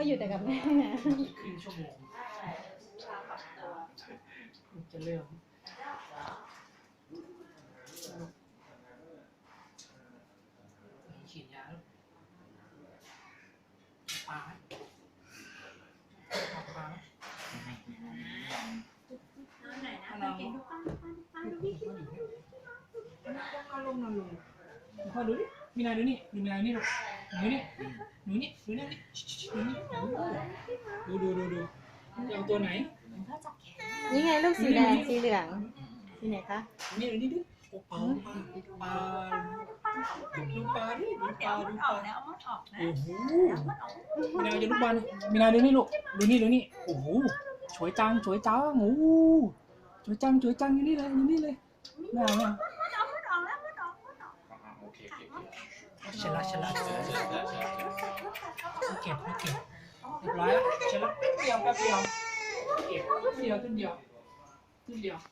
ก็อยู่แต่กับแม่ครึ่งชั่วโมงจะเริ่มฉีดยาแล้วปลาปลาไหนนะก่งทุกปั้นปั้นปั้นดูพี่คิดนอนลงนอนลงพอดูดิมีนายดูนี่ดูมีนายนี่ลูกดูนี่ดูนี่ดูนี่ดูนี่ดูดูดูดูเอาตัวไหนพ่อจับแขนนี่ไงลูกสีแดงสีเหลืองสีไหนคะนี่ดูนี่ดิโอ้ปลาปลาปลาดูปลาดิดูปเดี๋ยลาวมัดูนปอลาอกแล้วมันออกนะโอ้โหมันออกมีนายจะลูกบอลมีนายดูนี่ลูกดูนี่ดูนี่โอ้โหสวยจังสวยจังโอ้โหสวยจังสวยจังอยู่นี่เลยอยู่นี่เลยไม่เอาไม่เอา เฉลาดฉลาดเอเออเอเออไม่เก็บเก็บเรียบร้อยแล้วฉลาดแป๊บเดียวแป๊บเดียวเก็บเดียวขึ้นเดียวขึ้นเดียว